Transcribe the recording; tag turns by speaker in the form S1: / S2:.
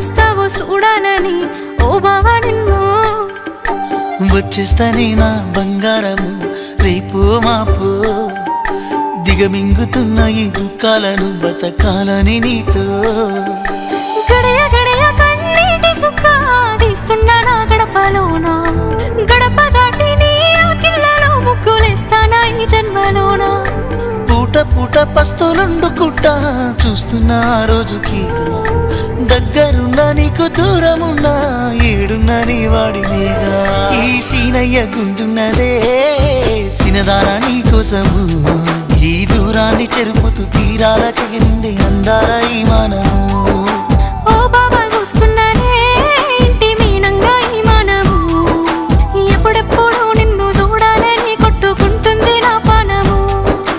S1: వస్తావో చూడాలని? ఓ బావా నిన్ను. వచ్చేస్తాని నా బంగారము రేపు మాపు. దిగమింగుతున్న ఈ దుఃఖాలను బతకాలని నీతో. పూట పూట పస్తులుండుకుంటా చూస్తున్నా రోజుకి దగ్గర నీకు దూరమున్నా ఏడున్నా నీ వాడినేగా ఈ సీనయ్య గుంటున్నదే సినదారా నీ కోసము. ఈ దూరాన్ని చెరుపుతూ తీరాల తెగింది అందాల ఈ మానము.